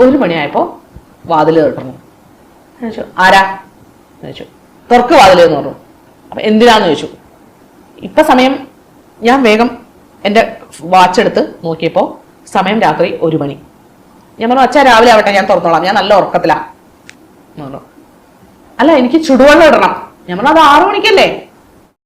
ഒരു മണിയായപ്പോൾ വാതിൽ കേട്ടു ചോദിച്ചു ആരാ? ചോദിച്ചു തുറക്ക് വാതിൽ എന്ന് പറഞ്ഞു. അപ്പം എന്തിനാന്ന് ചോദിച്ചു. ഇപ്പം സമയം ഞാൻ വേഗം എന്റെ വാച്ച് എടുത്ത് നോക്കിയപ്പോൾ സമയം രാത്രി ഒരു മണി. ഞാൻ പറഞ്ഞു അച്ഛാ രാവിലെ ആവട്ടെ ഞാൻ തുറന്നോളാം. ഞാൻ നല്ല ഉറക്കത്തിലാ. എന്ന് പറഞ്ഞു. അല്ല എനിക്ക് ചുടുവെള്ളം ഇടണം. ഞാൻ പറഞ്ഞു അത് ആറു മണിക്കല്ലേ?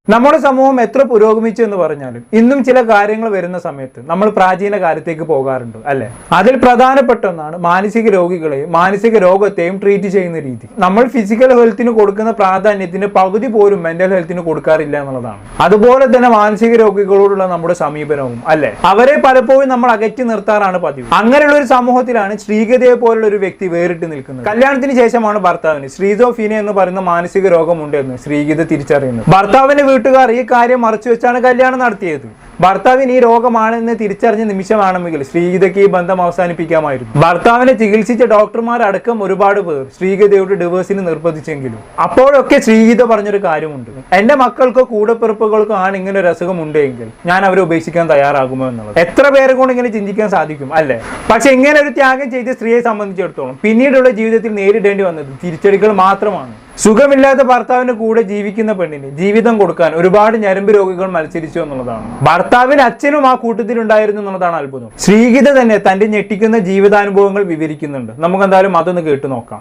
നമ്മുടെ സമൂഹം എത്ര പുരോഗമിച്ചു എന്ന് പറഞ്ഞാലും ഇന്നും ചില കാര്യങ്ങൾ വരുന്ന സമയത്ത് നമ്മൾ പ്രാചീന കാലത്തേക്ക് പോകാറുണ്ട് അല്ലെ? അതിൽ പ്രധാനപ്പെട്ട ഒന്നാണ് മാനസിക രോഗികളെയും മാനസിക രോഗത്തെയും ട്രീറ്റ് ചെയ്യുന്ന രീതി. നമ്മൾ ഫിസിക്കൽ ഹെൽത്തിന് കൊടുക്കുന്ന പ്രാധാന്യത്തിന് പകുതി പോലും മെന്റൽ ഹെൽത്തിന് കൊടുക്കാറില്ല എന്നുള്ളതാണ്. അതുപോലെ തന്നെ മാനസിക രോഗികളോടുള്ള നമ്മുടെ സമീപനവും അല്ലെ? അവരെ പലപ്പോഴും നമ്മൾ അകറ്റി നിർത്താറാണ് പതിവ്. അങ്ങനെയുള്ള ഒരു സമൂഹത്തിലാണ് ശ്രീഗതയെ പോലുള്ള ഒരു വ്യക്തി വേറിട്ട് നിൽക്കുന്നത്. കല്യാണത്തിന് ശേഷമാണ് ഭർത്താവിന് ശ്രീസോഫീന എന്ന് പറയുന്ന മാനസിക രോഗമുണ്ടെന്ന് ശ്രീഗീത തിരിച്ചറിയുന്നത്. ഭർത്താവിന്റെ വീട്ടുകാർ ഈ കാര്യം മറച്ചു വെച്ചാണ് കല്യാണം നടത്തിയത്. ഭർത്താവിന് ഈ രോഗമാണെന്ന് തിരിച്ചറിഞ്ഞ നിമിഷമാണെങ്കിൽ ശ്രീഗീതയ്ക്ക് ഈ ബന്ധം അവസാനിപ്പിക്കാമായിരുന്നു. ഭർത്താവിനെ ചികിത്സിച്ച ഡോക്ടർമാർ ഡോക്ടർമാരടക്കം ഒരുപാട് പേർ ശ്രീഗീതയുടെ ഡിവേഴ്സിന് നിർബന്ധിച്ചെങ്കിലും. അപ്പോഴൊക്കെ ശ്രീഗീത പറഞ്ഞൊരു കാര്യമുണ്ട്. എന്റെ മക്കൾക്കോ കൂടപ്പിറപ്പുകൾക്കോ ആണ് ഇങ്ങനെ ഒരു അസുഖം ഉണ്ടെങ്കിൽ ഞാൻ അവരെ ഉപേക്ഷിക്കാൻ തയ്യാറാകുമോ എന്നുള്ളത്? എത്ര പേരെ കൊണ്ട് ഇങ്ങനെ ചിന്തിക്കാൻ സാധിക്കും അല്ലേ? പക്ഷെ ഇങ്ങനെ ഒരു ത്യാഗം ചെയ്ത് സ്ത്രീയെ സംബന്ധിച്ചിടത്തോളം പിന്നീടുള്ള ജീവിതത്തിൽ നേരിടേണ്ടി വന്നത് തിരിച്ചടികൾ മാത്രമാണ്. സുഖമില്ലാത്ത ഭർത്താവിന്റെ കൂടെ ജീവിക്കുന്ന പെണ്ണിന് ജീവിതം കൊടുക്കാൻ ഒരുപാട് ഞരമ്പ് രോഗികൾ മത്സരിച്ചു എന്നുള്ളതാണ്. ഭർത്താവിന് അച്ഛനും ആ കൂട്ടത്തിലുണ്ടായിരുന്നു എന്നുള്ളതാണ് അത്ഭുതം. ശ്രീഗീത തന്നെ തന്റെ ഞെട്ടിക്കുന്ന ജീവിതാനുഭവങ്ങൾ വിവരിക്കുന്നുണ്ട്. നമുക്ക് എന്തായാലും അതൊന്ന് കേട്ട് നോക്കാം.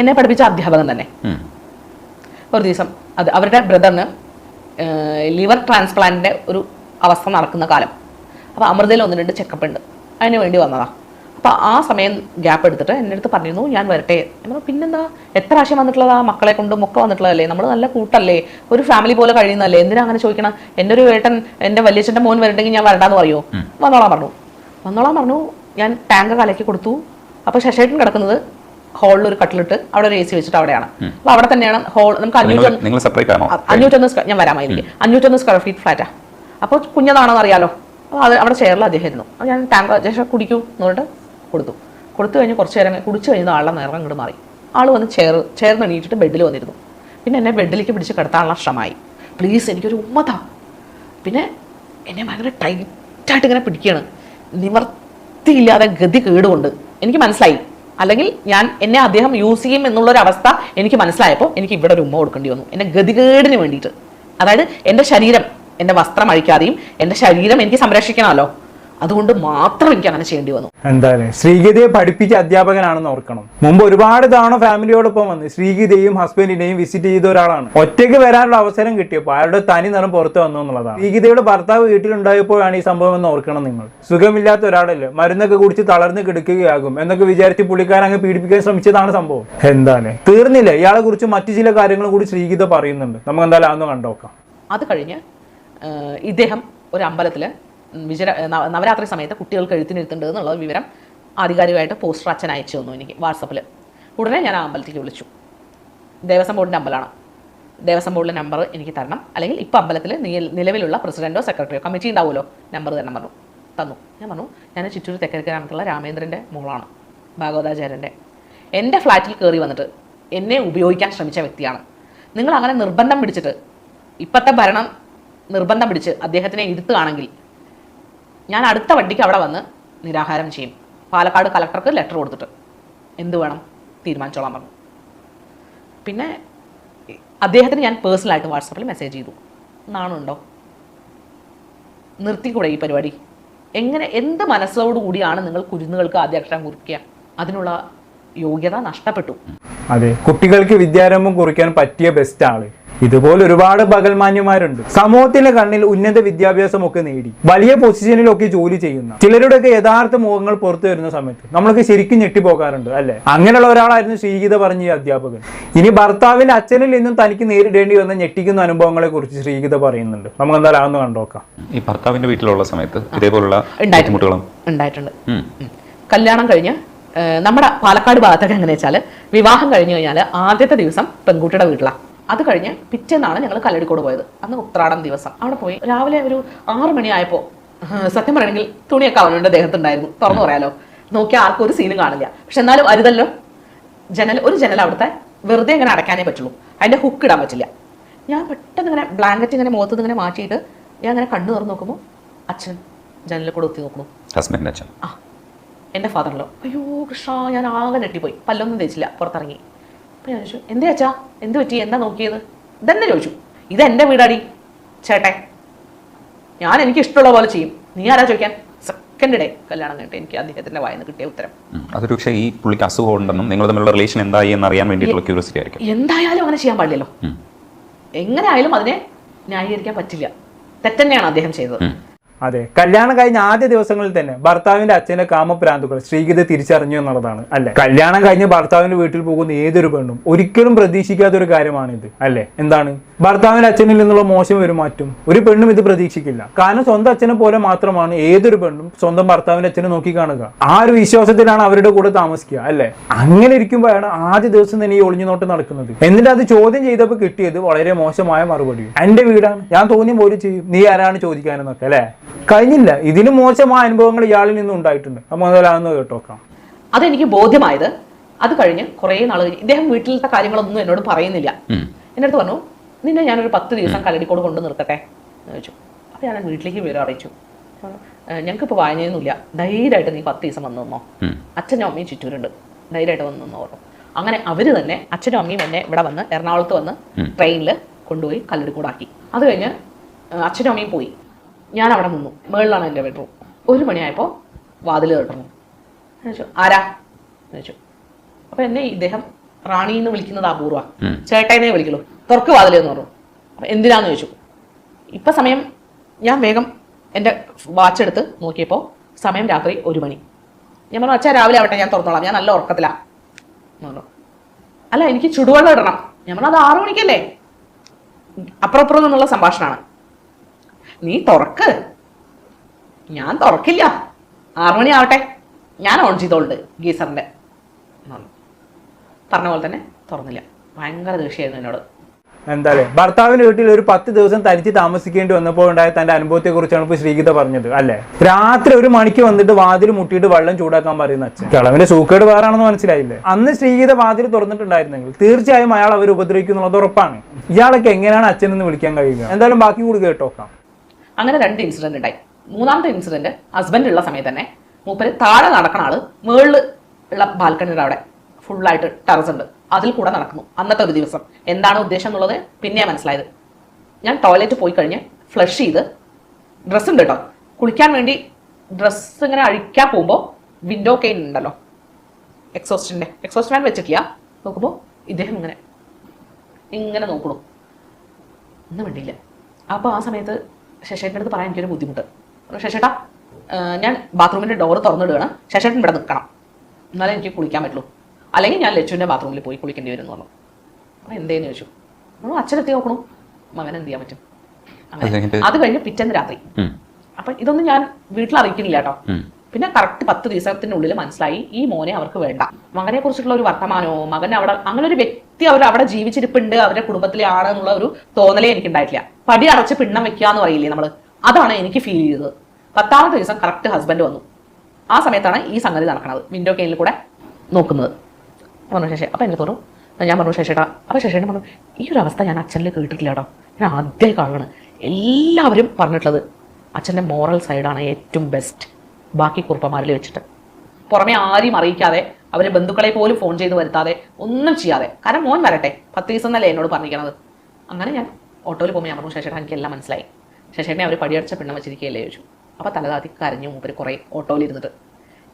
എന്നെ പഠിപ്പിച്ച അധ്യാപകൻ തന്നെ. ഒരു ദിവസം അത് അവരുടെ ബ്രദറിന് ലിവർ ട്രാൻസ്പ്ലാന്റിന്റെ ഒരു അവസ്ഥ നടക്കുന്ന കാലം. അപ്പോൾ അമൃതയിൽ ഒന്ന് രണ്ട് ചെക്കപ്പ് ഉണ്ട്. അതിന് വേണ്ടി വന്നതാ. അപ്പോൾ ആ സമയം ഗ്യാപ്പ് എടുത്തിട്ട് എന്റെ അടുത്ത് പറഞ്ഞിരുന്നു ഞാൻ വരട്ടെ. ഞാൻ പിന്നെന്താ? എത്ര ആശയം വന്നിട്ടുള്ളതാ? മക്കളെ കൊണ്ടും ഒക്കെ വന്നിട്ടുള്ളതല്ലേ? നമ്മൾ നല്ല കൂട്ടല്ലേ? ഒരു ഫാമിലി പോലെ കഴിയുന്നതല്ലേ? എന്തിനാ അങ്ങനെ ചോദിക്കണം? എന്റെ ഒരു ഏട്ടൻ എന്റെ വലിയച്ഛന്റെ മോൻ വരണ്ടെങ്കിൽ ഞാൻ വരണ്ടാന്ന് പറയുമോ വന്നോളാൻ പറഞ്ഞു. വന്നോളാൻ പറഞ്ഞു ഞാൻ ടാങ്ക് കലക്കി കൊടുത്തു. അപ്പോൾ ശശേട്ടൻ കിടക്കുന്നത് ഹോളിൽ ഒരു കട്ടിലിട്ട് അവിടെ ഒരു എ സി വെച്ചിട്ട് അവിടെയാണ്. അപ്പൊ അവിടെ തന്നെയാണ് ഹോൾ നമുക്ക് അഞ്ഞൂറ്റൊന്ന് അഞ്ഞൂറ്റൊന്ന് സ്ക്വയർ ഞാൻ വരാമായിരിക്കും അഞ്ഞൂറ്റൊന്ന് സ്ക്വയർ ഫീറ്റ് ഫ്ലാറ്റാ അപ്പോൾ കുഞ്ഞതാണെന്ന് അറിയാലോ. അപ്പോൾ അത് അവിടെ ചെയറിൽ അദ്ദേഹമായിരുന്നു അപ്പോൾ ഞാൻ ടാങ്ക് ജസ്റ്റ് കുടിക്കൂ എന്ന് പറഞ്ഞിട്ട് കൊടുത്തു. കൊടുത്തു കഴിഞ്ഞ് കുറച്ച് നേരം കുടിച്ചു കഴിഞ്ഞ ആളുടെ നേരം അങ്ങോട്ട് മാറി. ആൾ വന്ന് ചെയർ ചെയർന്ന് എണീറ്റിട്ട് ബെഡിൽ വന്നിരുന്നു. പിന്നെ എന്നെ ബെഡിലേക്ക് പിടിച്ച് കിടത്താനുള്ള ശ്രമമായി. പ്ലീസ് എനിക്കൊരു ഉമ്മത പിന്നെ എന്നെ ഭയങ്കര ടൈറ്റായിട്ട് ഇങ്ങനെ പിടിക്കുകയാണ് നിവർത്തിയില്ലാതെ ഗതി കേടുകൊണ്ട്. എനിക്ക് മനസ്സിലായി. അല്ലെങ്കിൽ ഞാൻ എന്നെ അദ്ദേഹം യൂസ് ചെയ്യും എന്നുള്ളൊരു അവസ്ഥ എനിക്ക് മനസ്സിലായപ്പോൾ എനിക്ക് ഇവിടെ ഒരു ഉമ്മ കൊടുക്കേണ്ടി വന്നു. എന്റെ ഗതികേടിന് വേണ്ടിയിട്ട്. അതായത് എന്റെ ശരീരം എന്റെ വസ്ത്രം അഴിക്കാതെയും എന്റെ ശരീരം എനിക്ക് സംരക്ഷിക്കണമല്ലോ. അതുകൊണ്ട് മാത്രം എനിക്ക് അങ്ങനെ ചെയ്യേണ്ടി വന്നു. എന്തായാലും ശ്രീഗീതയെ പഠിപ്പിച്ച അധ്യാപകനാണെന്ന് ഓർക്കണം. മുമ്പ് ഒരുപാട് തവണ ഫാമിലിയോടൊപ്പം വന്ന് ശ്രീഗീതയും ഹസ്ബൻഡിനെയും വിസിറ്റ് ചെയ്ത ഒരാളാണ്. ഒറ്റയ്ക്ക് വരാനുള്ള അവസരം കിട്ടിയപ്പോൾ അയാളുടെ തനി നിറം പുറത്തു വന്നു എന്നുള്ളതാണ്. ശ്രീഗീതയുടെ ഭർത്താവ് വീട്ടിലുണ്ടായപ്പോഴാണ് ഈ സംഭവം എന്ന് ഓർക്കണം നിങ്ങൾ. സുഖമില്ലാത്ത ഒരാളല്ലേ മരുന്നൊക്കെ കുടിച്ച് തളർന്ന് കിടക്കുകയാകും എന്നൊക്കെ വിചാരിച്ച് പുള്ളിക്കാരൻ അങ്ങ് പീഡിപ്പിക്കാൻ ശ്രമിച്ചതാണ് സംഭവം. എന്താണ് തീർന്നില്ല. ഇയാളെ കുറിച്ച് മറ്റു ചില കാര്യങ്ങളും കൂടി ശ്രീഗീത പറയുന്നുണ്ട്. നമുക്ക് എന്തായാലും അതൊന്ന് കണ്ടോക്കാം. അത് കഴിഞ്ഞ് ഇദ്ദേഹം ഒരു അമ്പലത്തിൽ നവ- നവരാത്രി സമയത്ത് കുട്ടികൾക്ക് എഴുത്തിനിരുത്തുന്നുണ്ട് എന്നുള്ള വിവരം ആധികാരികമായിട്ട് പോസ്റ്റർ അച്ഛൻ അയച്ചു തന്നു എനിക്ക് വാട്സപ്പിൽ ഉടനെ ഞാൻ ആ അമ്പലത്തിലേക്ക് വിളിച്ചു. ദേവസ്വം ബോർഡിന്റെ അമ്പലമാണ്. ദേവസ്വം ബോർഡിലെ നമ്പർ എനിക്ക് തരണം. അല്ലെങ്കിൽ ഇപ്പോൾ അമ്പലത്തിൽ നിലവിലുള്ള പ്രസിഡന്റോ സെക്രട്ടറിയോ കമ്മിറ്റി ഉണ്ടാവുമല്ലോ. നമ്പർ തരണം പറഞ്ഞു. തന്നു. ഞാൻ പറഞ്ഞു ഞാൻ ചിറ്റൂർ ഗ്രാമത്തിലുള്ള രാമേന്ദ്രന്റെ മോളാണ് ഭാഗവതാചാര്യന്റെ എന്റെ ഫ്ലാറ്റിൽ കയറി വന്നിട്ട് എന്നെ ഉപയോഗിക്കാൻ ശ്രമിച്ച വ്യക്തിയാണ്. നിങ്ങൾ അങ്ങനെ നിർബന്ധം പിടിച്ചിട്ട് ഇപ്പോഴത്തെ ഭരണം നിർബന്ധം പിടിച്ച് അദ്ദേഹത്തിനെ ഇരുത്തുകയാണെങ്കിൽ ഞാൻ അടുത്ത വണ്ടിക്ക് അവിടെ വന്ന് നിരാഹാരം ചെയ്യും. പാലക്കാട് കലക്ടർക്ക് ലെറ്റർ കൊടുത്തിട്ട്. എന്ത് വേണം? തീരുമാനിച്ചോളാം പറഞ്ഞു. പിന്നെ അദ്ദേഹത്തിന് ഞാൻ പേഴ്സണലായിട്ട് വാട്സപ്പിൽ മെസ്സേജ് ചെയ്തു. നാണുണ്ടോ? നിർത്തിക്കൂടെ ഈ പരിപാടി? എങ്ങനെ എന്ത് മനസ്സോടുകൂടിയാണ് നിങ്ങൾ കുരുന്നുകൾക്ക് ആദ്യ അക്ഷരം കുറിക്കുക? അതിനുള്ള യോഗ്യത നഷ്ടപ്പെട്ടു. അതെ. കുട്ടികൾക്ക് വിദ്യാരംഭം കുറിക്കാൻ പറ്റിയ ബെസ്റ്റ് ആൾ. ഇതുപോലെ ഒരുപാട് പകൽമാന്യന്മാരുണ്ട്. സമൂഹത്തിന്റെ കണ്ണിൽ ഉന്നത വിദ്യാഭ്യാസം ഒക്കെ നേടി. വലിയ പൊസിഷനിലൊക്കെ ജോലി ചെയ്യുന്ന. ചിലരുടെയൊക്കെ യഥാർത്ഥ മുഖങ്ങൾ പുറത്തു വരുന്ന സമയത്ത് നമ്മളൊക്കെ ശരിക്കും ഞെട്ടിപ്പോകാറുണ്ട് അല്ലെ? അങ്ങനെയുള്ള ഒരാളായിരുന്നു ശ്രീഗീത പറഞ്ഞ ഈ അധ്യാപകൻ. ഇനി ഭർത്താവിന്റെ അച്ഛനിൽ നിന്നും തനിക്ക് നേരിടേണ്ടി വന്ന ഞെട്ടിക്കുന്ന അനുഭവങ്ങളെ കുറിച്ച് ശ്രീഗീത പറയുന്നുണ്ട്. നമുക്ക് എന്തായാലും അതൊന്ന് കണ്ടോക്കാം ഈ ഭർത്താവിന്റെ വീട്ടിലുള്ള സമയത്ത് ഇതേപോലുള്ള ഉണ്ടായിട്ടുണ്ട്. ബുദ്ധിമുട്ടുകളും. കല്യാണം കഴിഞ്ഞ് നമ്മുടെ പാലക്കാട് ഭാഗത്തൊക്കെ എങ്ങനെയാ വെച്ചാൽ വിവാഹം കഴിഞ്ഞു കഴിഞ്ഞാൽ ആദ്യത്തെ ദിവസം പെൺകുട്ടിയുടെ വീട്ടിലാണ് അത് കഴിഞ്ഞ് പിറ്റേന്നാണ് ഞങ്ങൾ കല്ലടിക്കോട് പോയത്. അന്ന് ഉത്രാടം ദിവസം. അവിടെ പോയി രാവിലെ ഒരു ആറ് മണിയായപ്പോൾ സത്യം പറയണമെങ്കിൽ തുണിയൊക്കെ അവനുണ്ട് ദേഹത്തുണ്ടായിരുന്നു. തുറന്നു പറയാലോ? നോക്കിയാൽ ആർക്കും ഒരു സീനും കാണില്ല. പക്ഷെ എന്നാലും അരുതല്ലോ? ജനൽ ഒരു ജനൽ അവിടുത്തെ വെറുതെ ഇങ്ങനെ അടയ്ക്കാനേ പറ്റുള്ളൂ. അതിന്റെ ഹുക്ക് ഇടാൻ പറ്റില്ല. ഞാൻ പെട്ടെന്ന് ഇങ്ങനെ ബ്ലാങ്കറ്റ് ഇങ്ങനെ മുഖത്ത് ഇങ്ങനെ മാറ്റിയിട്ട് ഞാൻ അങ്ങനെ കണ്ണു തുറന്ന് നോക്കുമ്പോൾ അച്ഛൻ ജനലിൽ കൂടെ ഒത്തി നോക്കുന്നു. ഹസ്ബൻഡ് അച്ഛൻ. ആ എന്റെ ഫാദറിലോ അയ്യോ കൃഷ്ണ ഞാൻ ആകെ നെട്ടിപ്പോയി പല്ലൊന്നും തേച്ചില്ല പുറത്തിറങ്ങി. അപ്പം ഞാൻ ചോദിച്ചു എന്തേ അച്ഛാ? എന്ത് പറ്റി? എന്താ നോക്കിയത്? ഇതെന്നെ ചോദിച്ചു? ഇത് എന്റെ വീടാടി ചേട്ടേ. ഞാൻ എനിക്ക് ഇഷ്ടമുള്ള പോലെ ചെയ്യും. നീ ആരാ ചോദിക്കാൻ? സെക്കൻഡ് ഡേ കല്യാണം കഴിഞ്ഞിട്ട് എനിക്ക് അദ്ദേഹത്തിന്റെ വായന കിട്ടിയ ഉത്തരം. അതൊരു പക്ഷേ ഈ പുള്ളിക്ക് അസുഖം ഉണ്ടെന്നും നിങ്ങൾ തമ്മിലുള്ള റിലേഷൻ എന്തായി എന്ന് അറിയാൻ വേണ്ടിയിട്ടുള്ള ക്യൂരിയോസിറ്റി ആയിരിക്കും. എന്തായാലും അങ്ങനെ ചെയ്യാൻ പാടില്ലല്ലോ. എങ്ങനെ ആയാലും അതിനെ ന്യായീകരിക്കാൻ പറ്റില്ല. തെറ്റന്നെയാണ് അദ്ദേഹം ചെയ്തത്. അതെ. കല്യാണം കഴിഞ്ഞ ആദ്യ ദിവസങ്ങളിൽ തന്നെ ഭർത്താവിന്റെ അച്ഛന്റെ കാമപ്രാന്തുകൾ ശ്രീഗീത തിരിച്ചറിഞ്ഞു എന്നുള്ളതാണ് അല്ലെ? കല്യാണം കഴിഞ്ഞ് ഭർത്താവിന്റെ വീട്ടിൽ പോകുന്ന ഏതൊരു പെണ്ണും ഒരിക്കലും പ്രതീക്ഷിക്കാത്ത ഒരു കാര്യമാണിത് അല്ലെ? എന്താണ്? ഭർത്താവിന്റെ അച്ഛനിൽ നിന്നുള്ള മോശം ഒരു മാറ്റം ഒരു പെണ്ണും ഇത് പ്രതീക്ഷിക്കില്ല. കാരണം സ്വന്തം അച്ഛനെ പോലെ മാത്രമാണ് ഏതൊരു പെണ്ണും സ്വന്തം ഭർത്താവിന്റെ അച്ഛനെ നോക്കി കാണുക ആ ഒരു വിശ്വാസത്തിലാണ് അവരുടെ കൂടെ താമസിക്കുക അല്ലെ? അങ്ങനെ ഇരിക്കുമ്പോഴാണ് ആദ്യ ദിവസം തന്നെ ഈ ഒളിഞ്ഞു നോട്ടം നടക്കുന്നത്. എന്നിട്ട് അത് ചോദ്യം ചെയ്തപ്പോൾ കിട്ടിയത് വളരെ മോശമായ മറുപടി എന്റെ വീടാണ്. ഞാൻ തോന്നിയ പോലെ ചെയ്യും. നീ ആരാണ് ചോദിക്കാനെന്നൊക്കെ അല്ലെ? കഴിഞ്ഞില്ല. ഇതിന് മോശമായ അനുഭവങ്ങൾ ഇയാളിൽ നിന്നും ഉണ്ടായിട്ടുണ്ട്. നമ്മൾ മുതലാണെന്ന് കേട്ടോക്കാം. അതെനിക്ക് ബോധ്യമായത് അത് കഴിഞ്ഞ് കുറേ നാൾ കഴിഞ്ഞ് ഇദ്ദേഹം വീട്ടിലത്തെ കാര്യങ്ങളൊന്നും എന്നോട് പറയുന്നില്ല. എന്റെ അടുത്ത് പറഞ്ഞു നിന്നെ ഞാനൊരു പത്ത് ദിവസം കല്ലടിക്കോട് കൊണ്ട് നിർത്തട്ടെ? എന്ന് ചോദിച്ചു. അപ്പോൾ ഞാൻ വീട്ടിലേക്ക് വിവരം അറിയിച്ചു. ഞങ്ങൾക്കിപ്പോൾ വായനയൊന്നുമില്ല. ധൈര്യമായിട്ട് നീ പത്ത് ദിവസം വന്നു നിന്നോ. അച്ഛനും അമ്മയും ചുറ്റൂരുണ്ട്. ധൈര്യമായിട്ട് വന്നു നിന്നോ. പറഞ്ഞു. അങ്ങനെ അവർ തന്നെ അച്ഛനും അമ്മയും എന്നെ ഇവിടെ വന്ന് എറണാകുളത്ത് വന്ന് ട്രെയിനിൽ കൊണ്ടുപോയി കല്ലടിക്കൂടാക്കി. അത് കഴിഞ്ഞ് അച്ഛനും അമ്മയും പോയി. ഞാൻ അവിടെ നിന്നു. മുകളിലാണ് എന്റെ ബെഡ്റൂം. ഒരു മണിയായപ്പോൾ വാതിൽ കേട്ടുന്നു ചോദിച്ചു ആരാ? ചോദിച്ചു അപ്പോൾ എന്നെ ഇദ്ദേഹം റാണി എന്ന് വിളിക്കുന്നത് അപൂർവ. ചേട്ടനെ വിളിക്കുള്ളൂ. തുറക്ക് വാതിൽ എന്ന് പറഞ്ഞു. അപ്പം എന്തിനാന്ന് ചോദിച്ചു. ഇപ്പം സമയം ഞാൻ വേഗം എന്റെ വാച്ച് എടുത്ത് നോക്കിയപ്പോൾ സമയം രാത്രി ഒരു മണി. ഞാൻ പറഞ്ഞു അച്ഛാ രാവിലെ ആവട്ടെ ഞാൻ തുറന്നോളാം. ഞാൻ നല്ല ഉറക്കത്തിലാണ് പറഞ്ഞു. അല്ല എനിക്ക് ചുടുവെള്ളം ഇടണം. ഞാൻ പറഞ്ഞു അത് ആറു മണിക്കല്ലേ? അപ്പുറപ്പുറം അപ്പുറം നിന്നുള്ള സംഭാഷണമാണ്. നീ തുറക്ക്. ഞാൻ തുറക്കില്ല. ആറു മണി ആവട്ടെ ഞാൻ ഓൺ ചെയ്തോളുണ്ട് ഗീസറിന്റെ പറഞ്ഞ പോലെ തന്നെ തുറന്നില്ല. ഭയങ്കര ദേഷ്യമായിരുന്നു എന്നോട്. എന്താ അല്ലേ ഭർത്താവിന്റെ വീട്ടിൽ ഒരു പത്ത് ദിവസം തനിച്ച് താമസിക്കേണ്ടി വന്നപ്പോൾ ഉണ്ടായ തന്റെ അനുഭവത്തെ കുറിച്ചാണ് ഇപ്പൊ ശ്രീഗീത പറഞ്ഞത് അല്ലെ? രാത്രി ഒരു മണിക്ക് വന്നിട്ട് വാതിൽ മുട്ടിയിട്ട് വെള്ളം ചൂടാക്കാൻ പറയുന്ന അച്ഛൻ. കിളവിന്റെ സൂക്കേട് വേറാണെന്ന് മനസ്സിലായില്ലേ? അന്ന് ശ്രീഗീത വാതിൽ തുറന്നിട്ടുണ്ടായിരുന്നെങ്കിൽ തീർച്ചയായും അയാൾ അവർ ഉപദ്രവിക്കുന്നുള്ളത് ഉറപ്പാണ്. ഇയാളൊക്കെ എങ്ങനെയാണ് അച്ഛനെന്ന് വിളിക്കാൻ കഴിയുക? എന്തായാലും ബാക്കി കൂടി കേട്ടോക്കാം. അങ്ങനെ രണ്ട് ഇൻസിഡന്റ് ഉണ്ടായി മൂന്നാമത്തെ ഇൻസിഡന്റ് ഹസ്ബൻഡ് ഉള്ള സമയത്ത് തന്നെ മൂപ്പര് താഴെ നടക്കണ ആൾ മുകളിൽ ഉള്ള ബാൽക്കണിയുടെ അവിടെ ഫുള്ളായിട്ട് ടെറസ് ഉണ്ട് അതിൽ കൂടെ നടക്കുന്നു. അന്നത്തെ ഒരു ദിവസം. എന്താണ് ഉദ്ദേശം എന്നുള്ളത് പിന്നെയാ മനസ്സിലായത്. ഞാൻ ടോയ്ലറ്റ് പോയി കഴിഞ്ഞ് ഫ്ലഷ് ചെയ്ത് ഡ്രസ്സ് ഉണ്ട് കേട്ടോ കുളിക്കാൻ വേണ്ടി ഡ്രസ്സ് ഇങ്ങനെ അഴിക്കാൻ പോകുമ്പോൾ വിൻഡോ കെയിൻ ഉണ്ടല്ലോ എക്സോസ്റ്റിന്റെ എക്സോസ്റ്റ് ഫാൻ വെച്ചിട്ടില്ല നോക്കുമ്പോൾ ഇദ്ദേഹം ഇങ്ങനെ ഇങ്ങനെ നോക്കണു ഒന്നും വേണ്ടിയില്ല അപ്പോൾ ആ സമയത്ത് ശശേട്ടന്റെ അടുത്ത് പറയാൻ എനിക്കൊരു ബുദ്ധിമുട്ട്. ശശേട്ടാ ഞാൻ ബാത്റൂമിന്റെ ഡോറ് തുറന്നിടുകയാണ്. ശശേട്ടൻ ഇവിടെ നിൽക്കണം. എന്നാലേ എനിക്ക് കുളിക്കാൻ പറ്റുള്ളൂ. അല്ലെങ്കിൽ ഞാൻ ലച്ചുവിന്റെ ബാത്റൂമിൽ പോയി കുളിക്കേണ്ടി വരും എന്ന് പറഞ്ഞു. അപ്പോൾ എന്തേന്ന്? ചോദിച്ചു. നമ്മൾ അച്ഛനെത്തി നോക്കണു. മകൻ എന്ത് ചെയ്യാൻ പറ്റും? അത് കഴിഞ്ഞ് പിറ്റേന്ന് രാത്രി. അപ്പൊ ഇതൊന്നും ഞാൻ വീട്ടിൽ അറിയിക്കുന്നില്ല കേട്ടോ. പിന്നെ കറക്റ്റ് പത്ത് ദിവസത്തിനുള്ളിൽ മനസ്സിലായി ഈ മോനെ അവർക്ക് വേണ്ട. മകനെ കുറിച്ചിട്ടുള്ള ഒരു വർത്തമാനമോ മകൻ അവിടെ അങ്ങനെ ഒരു വ്യക്തി അവർ അവിടെ ജീവിച്ചിരിപ്പുണ്ട് അവരുടെ കുടുംബത്തിലെ എന്നുള്ള ഒരു തോന്നലേ എനിക്ക് ഉണ്ടായിട്ടില്ല പടി അടച്ച് പിണ്ണം വെക്കുക എന്ന് പറയില്ലേ നമ്മൾ അതാണ് എനിക്ക് ഫീൽ ചെയ്തത്. പത്താമത്തെ ദിവസം കറക്റ്റ് ഹസ്ബൻഡ് വന്നു. ആ സമയത്താണ് ഈ സംഗതി നടക്കുന്നത് വിൻഡോ കെയിനിൽ കൂടെ നോക്കുന്നത്. പറഞ്ഞു ശേഷം അപ്പം എന്റെ തോറും ഞാൻ പറഞ്ഞു ശേഷേട്ടാ അപ്പം ശേഷേട്ടൻ പറഞ്ഞു ഈ ഒരു അവസ്ഥ ഞാൻ അച്ഛനിൽ കേട്ടിട്ടില്ല കേട്ടോ ഞാൻ ആദ്യമായി കാണുകയാണ്. എല്ലാവരും പറഞ്ഞിട്ടുള്ളത് അച്ഛന്റെ മോറൽ സൈഡാണ് ഏറ്റവും ബെസ്റ്റ് ബാക്കി കുറുപ്പന്മാരിൽ വെച്ചിട്ട്. പുറമെ ആരെയും അറിയിക്കാതെ അവരെ ബന്ധുക്കളെ പോലും ഫോൺ ചെയ്ത് വരുത്താതെ ഒന്നും ചെയ്യാതെ. കാരണം മോൻ വരട്ടെ. പത്ത് ദിവസം എന്നല്ലേ എന്നോട് പറഞ്ഞിരിക്കണത്. അങ്ങനെ ഞാൻ ഓട്ടോയിൽ പോകുമ്പോൾ ഞാൻ പറഞ്ഞു ശേഷം എനിക്ക് എല്ലാം മനസ്സിലായി. ശേഷേട്ടനെ അവർ പടിയടച്ച പെണ്ണം വെച്ചിരിക്കുകയല്ലേ? ചോദിച്ചു. അപ്പോൾ തലതാത്തി കരഞ്ഞു മൂപ്പര് കുറേ ഓട്ടോയിൽ ഇരുന്നിട്ട്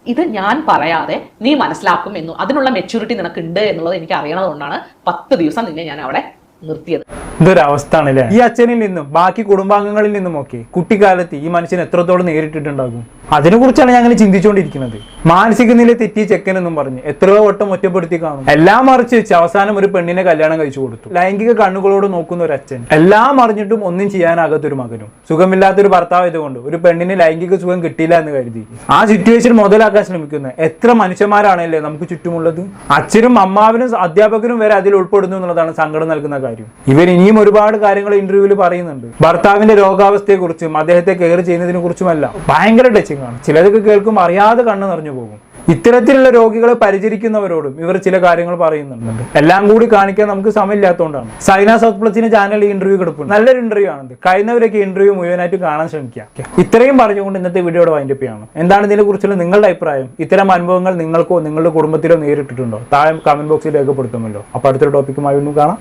ഇത് ഞാൻ പറയാതെ നീ മനസ്സിലാക്കും എന്നു. അതിനുള്ള മെച്യൂരിറ്റി നിനക്കുണ്ട് എന്നുള്ളത് എനിക്ക് അറിയണതുകൊണ്ടാണ് പത്ത് ദിവസം നിന്നെ ഞാൻ അവിടെ നിർത്തിയത്. ഇതൊരു അവസ്ഥ ഈ അച്ഛനിൽ നിന്നും ബാക്കി കുടുംബാംഗങ്ങളിൽ നിന്നും ഒക്കെ കുട്ടിക്കാലത്ത് ഈ മനുഷ്യൻ എത്രത്തോളം നേരിട്ടിട്ടുണ്ടാകും? അതിനെ കുറിച്ചാണ് ഞാൻ അങ്ങനെ ചിന്തിച്ചുകൊണ്ടിരിക്കുന്നത്. മാനസിക നില തെറ്റി ചെക്കൻ എന്നും പറഞ്ഞ് എത്രയോ വട്ടം ഒറ്റപ്പെടുത്തി കാണും. എല്ലാം മറിച്ച് വെച്ച് അവസാനം ഒരു പെണ്ണിനെ കല്യാണം കഴിച്ചു കൊടുത്തു. ലൈംഗിക കണ്ണുകളോട് നോക്കുന്ന ഒരു അച്ഛൻ. എല്ലാം അറിഞ്ഞിട്ടും ഒന്നും ചെയ്യാനാകാത്ത ഒരു മകനും. സുഖമില്ലാത്തൊരു ഭർത്താവ് ഇതുകൊണ്ട് ഒരു പെണ്ണിന് ലൈംഗിക സുഖം കിട്ടിയില്ല എന്ന് കരുതി. ആ സിറ്റുവേഷൻ മുതലാക്കാൻ ശ്രമിക്കുന്ന എത്ര മനുഷ്യന്മാരാണല്ലേ നമുക്ക് ചുറ്റുമുള്ളത്? അച്ഛനും അമ്മാവിനും അധ്യാപകരും വരെ അതിൽ ഉൾപ്പെടുന്നു എന്നുള്ളതാണ് സങ്കടം നൽകുന്ന കാര്യം. ഇവർ ഇനിയും ഒരുപാട് കാര്യങ്ങൾ ഇന്റർവ്യൂവിൽ പറയുന്നുണ്ട്. ഭർത്താവിന്റെ രോഗാവസ്ഥയെ കുറിച്ചും അദ്ദേഹത്തെ കെയർ ചെയ്യുന്നതിനെ കുറിച്ചുമല്ല ഭയങ്കര ടച്ചിങ് ആണ്. ചിലതൊക്കെ കേൾക്കും അറിയാതെ കണ്ണ് നിറഞ്ഞു പോകും. ഇത്തരത്തിലുള്ള രോഗികളെ പരിചരിക്കുന്നവരോടും ഇവർ ചില കാര്യങ്ങൾ പറയുന്നുണ്ട്. എല്ലാം കൂടി കാണിക്കാൻ നമുക്ക് സമയമില്ലാത്തതുകൊണ്ടാണ് സൈന സൗത്ത് പ്ലസിന് ചാനൽ ഈ ഇന്റർവ്യൂ കിടപ്പുണ്ട് നല്ലൊരു ഇന്റർവ്യൂ ആണത്. കഴിഞ്ഞവരൊക്കെ ഇന്റർവ്യൂ മുഴുവനായിട്ട് കാണാൻ ശ്രമിക്കുക. ഇത്രയും പറഞ്ഞുകൊണ്ട് ഇന്നത്തെ വീഡിയോയുടെ വൈൻഡപ്പ് ചെയ്യണം. എന്താണ് ഇതിനെ കുറിച്ചുള്ള നിങ്ങളുടെ അഭിപ്രായം? ഇത്തരം അനുഭവങ്ങൾ നിങ്ങൾക്കോ നിങ്ങളുടെ കുടുംബത്തിലോ നേരിട്ടിട്ടുണ്ടോ? താഴെ കമന്റ് ബോക്സിൽ രേഖപ്പെടുത്തുമല്ലോ. അപ്പോൾ അടുത്തൊരു ടോപ്പിക്കുമായി വീണ്ടും കാണാം.